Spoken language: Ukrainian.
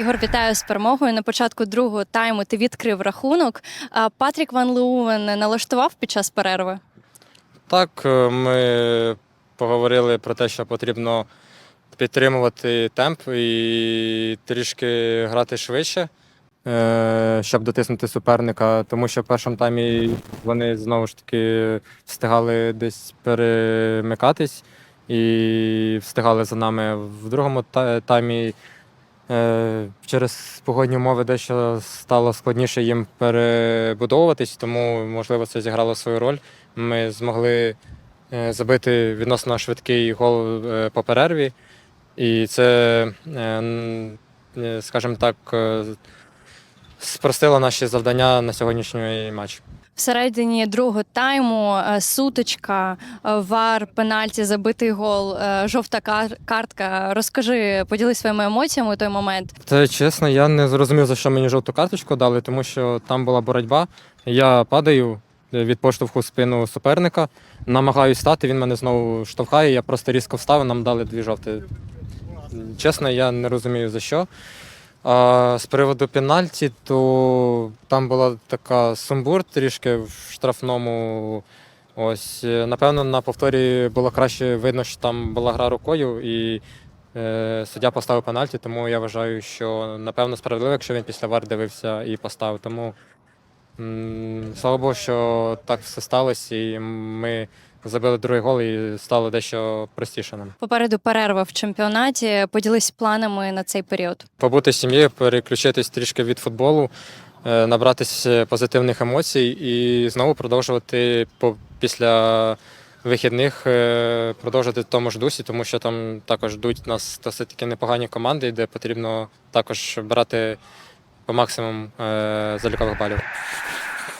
Ігор, вітаю з перемогою. На початку другого тайму ти відкрив рахунок. А Патрік Ван Леувен налаштував під час перерви. Так, е, ми поговорили про те, що потрібно підтримувати темп і трішки грати швидше, е, щоб дотиснути суперника, тому що в першому таймі вони знову ж таки встигали десь перемикатись і встигали за нами. В другому таймі через погодні умови дещо стало складніше їм перебудовуватись, тому, можливо, це зіграло свою роль. Ми змогли е, забити відносно швидкий гол е, по перерві. І це, е, е, скажімо так, е, спростило наші завдання на сьогоднішній матч. Всередині другого тайму е, сутичка, е, вар, пенальті, забитий гол, е, жовта кар- картка. Розкажи, поділись своїми емоціями у той момент. Та чесно, я не зрозумів, за що мені жовту карточку дали, тому що там була боротьба. Я падаю від поштовху в спину суперника, намагаюсь стати, він мене знову штовхає, я просто різко встав, нам дали дві жовті. Чесно, я не розумію за що. А з приводу пенальті, то там була така сумбур трішки в штрафному. Ось, е, напевно, на повторі було краще видно, що там була гра рукою, і е, суддя поставив пенальті, тому я вважаю, що напевно справедливо, якщо він після вар дивився і поставив. Тому слава Богу, що так все сталося, і ми забили другий гол і стало дещо простіше нам. Попереду перерва в чемпіонаті. Поділись планами на цей період. побути з сім'єю, переключитись трішки від футболу, е, набратись позитивних емоцій і знову продовжувати після вихідних е, продовжувати в тому ж дусі, тому що там також йдуть нас досить таки непогані команди, де потрібно також брати по максимуму е, залікових балів.